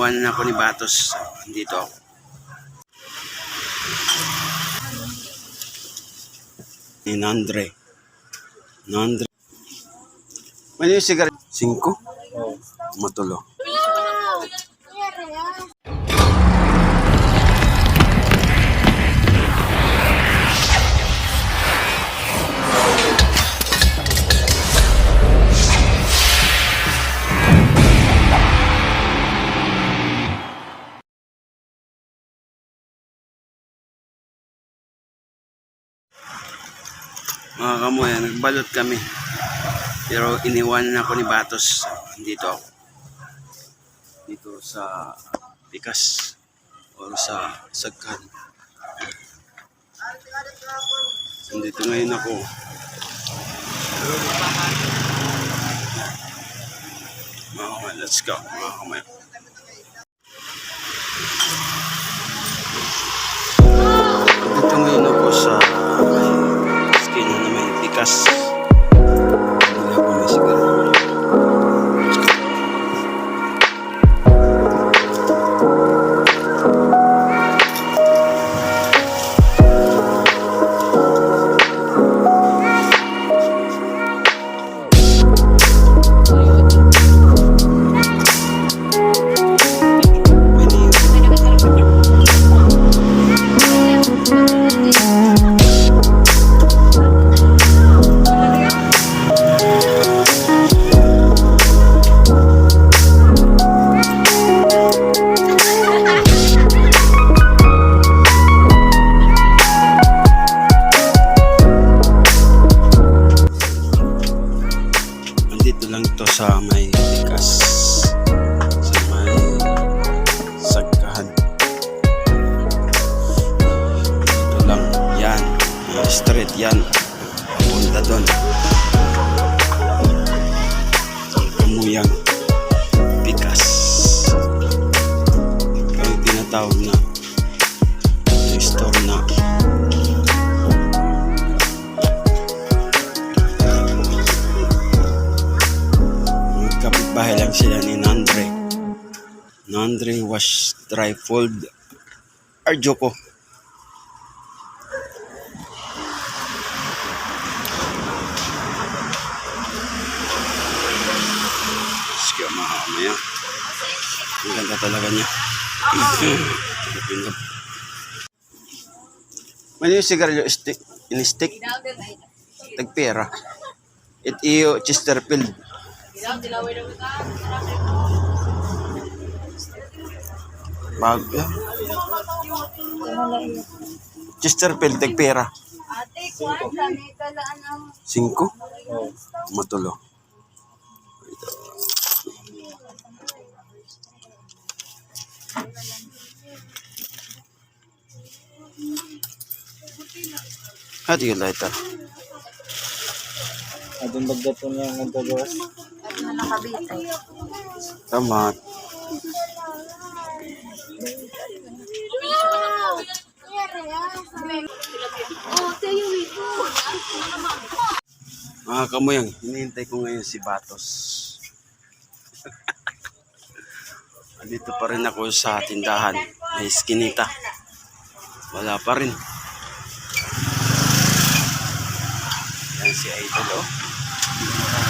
iniwanan ako ni Batos. Dito ako. Ni Nandre. Nandre. Ano yung sigaret? Cinco? Matulo. Mga kamoy, nagbalot kami. Pero iniwanan ako ni Batos. Dito ako. Dito sa Pikas. O sa Sagkan. Nandito ngayon ako. Mga kamoy, let's go. Mga kamoy. Nandito lang to sa may Punta doon. Kamuyang Pikas. Yung tinatawag na store na Kapitbahay lang sila ni Nandre. Nandre wash dry fold. Arjoko. Ganda talaga niya. Ano yung sigarilyo? Stick? In-stick? Tagpera. It iyo Chesterfield. Bag. Chesterfield, tagpera. Ang Cinco? Matulo. Hati ka lighter. Adun bagda po niya ang nagdagawas. at na nakabitay. Tama. Mga kamuyang, hinihintay ko ngayon si Batos. Andito pa rin ako sa tindahan. May skinita. Wala pa rin. Si Idol oh.